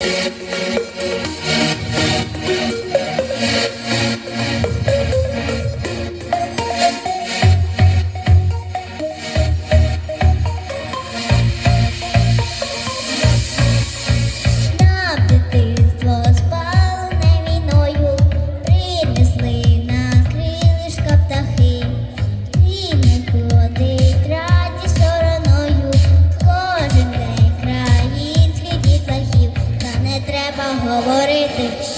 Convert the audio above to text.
Yeah. খবরে দেখছি